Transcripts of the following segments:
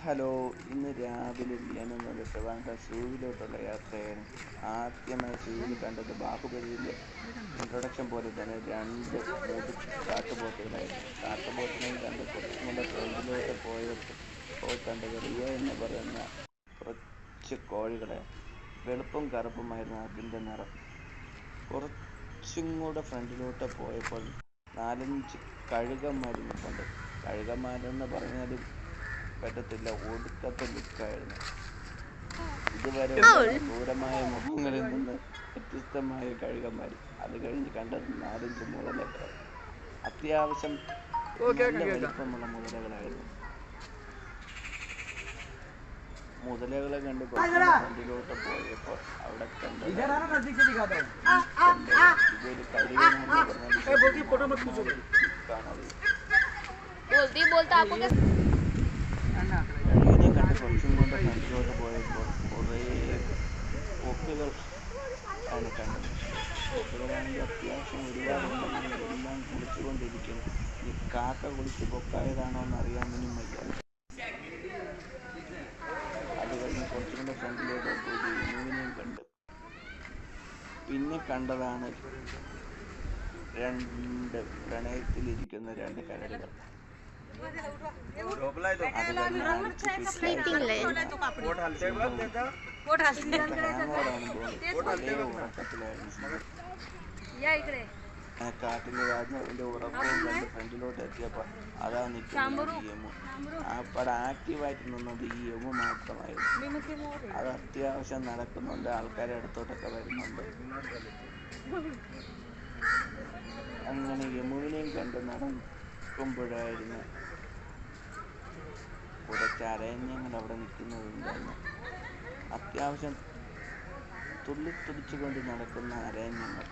Hello ഇന്ന് രാവിലെ വിയനിൽ നിന്ന് ട്രിവാൻഡ്രം സൂവിലോട്ടുള്ള യാത്രയാണ്. ആദ്യമായി സൂവിൽ കണ്ടത് ബാഹുബലിയിലെ ഇൻട്രൊഡക്ഷൻ പോലെ തന്നെ രണ്ട് മൂന്ന് കാട്ടുപോത്തുകളായിരുന്നു. കാട്ടുപോത്തിനെയും കണ്ട് കുറച്ചുകൂടെ ഫ്രണ്ടിലോട്ട് പോയപ്പോൾ പോയി കണ്ടത് റിയ എന്ന് പറയുന്ന കുറച്ച് കോഴികളെ വെളുപ്പും കറുപ്പുമായിരുന്നു അതിന്റെ നിറം. കുറച്ചും കൂടെ ഫ്രണ്ടിലോട്ട് പോയപ്പോൾ നാലഞ്ച് കഴുകന്മാർ നിൽപ്പുണ്ട് കഴുകന്മാരെന്ന് പറഞ്ഞാലും പറ്റത്തില്ല ഒടുക്കത്തെ ലുക്കായിരുന്നു ഇതുവരെ ക്രൂരമായ മുഖങ്ങളിൽ നിന്ന് വ്യത്യസ്തമായ കഴുകന്മാർ അത് കഴിഞ്ഞ് കണ്ടത് നാലഞ്ച് മുതലകൾ അത്യാവശ്യം നല്ല വലിപ്പമുള്ള മുതലകളായിരുന്നു മുതലകളെ കണ്ട് ഫ്രണ്ടിലോട്ട് പോയപ്പോൾ അവിടെ കണ്ടത് ഇതൊരു കഴുകനാണെന്ന് കാണാതെ ഇതിനെക്കാട്ട് കുറച്ചും കൊണ്ട് ഫ്രണ്ടിലോട്ട് പോയപ്പോൾ കുറേ കൊക്കുകൾ ആണ് കണ്ടു കൊക്കുകളാണെങ്കിൽ അത്യാവശ്യം ഒരുപാടുണ്ടെങ്കിലും എല്ലാം കുളിച്ചുകൊണ്ടിരിക്കുന്നു. ഈ കാക്ക കുളിച്ച് കൊക്കായതാണോ എന്ന് അറിയാമെന്നും വയ്യ. അത് കഴിഞ്ഞ് ഫ്രണ്ടിലോട്ട് പോയി കണ്ടു. പിന്നെ കണ്ടതാണ് രണ്ട് പ്രണയത്തിലിരിക്കുന്ന രണ്ട് കരടുകൾ. കണ്ട് ഫ്രണ്ടിലോട്ട് ഈ യമു മാത്രമായിരുന്നു അത് അത്യാവശ്യം നടക്കുന്നുണ്ട് ആൾക്കാരെ അടുത്തോട്ടൊക്കെ വരുന്നുണ്ട് അങ്ങനെ യമുവിനെയും കണ്ട് നടക്കുമ്പോഴായിരുന്നു കുറച്ച് അരയഞ്ഞങ്ങൾ അവിടെ നിൽക്കുന്നതുണ്ടായിരുന്നു. അത്യാവശ്യം തുള്ളി തുടിച്ചുകൊണ്ട് നടക്കുന്ന അരയഞ്ഞങ്ങൾ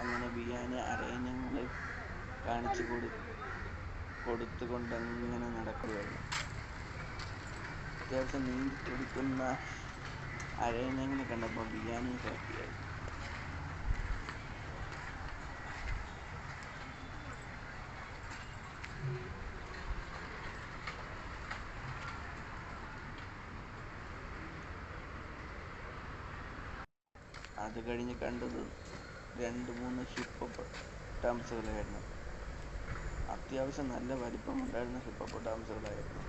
അങ്ങനെ ബിയാനെ അരയഞ്ഞങ്ങൾ കാണിച്ചു കൊടു കൊടുത്തുകൊണ്ട് അങ്ങനെ നടക്കുകയായിരുന്നു. അത്യാവശ്യം നീന്തി തുടിക്കുന്ന അരയഞ്ഞങ്ങളെ കണ്ടപ്പോൾ ബിയാനും ഹാപ്പിയായി. അത് കഴിഞ്ഞ് കണ്ടത് രണ്ട് മൂന്ന് ഹിപ്പോപ്പൊട്ടാമസുകളായിരുന്നു അത്യാവശ്യം നല്ല വലിപ്പമുണ്ടായിരുന്ന ഹിപ്പോപ്പൊട്ടാമസുകളായിരുന്നു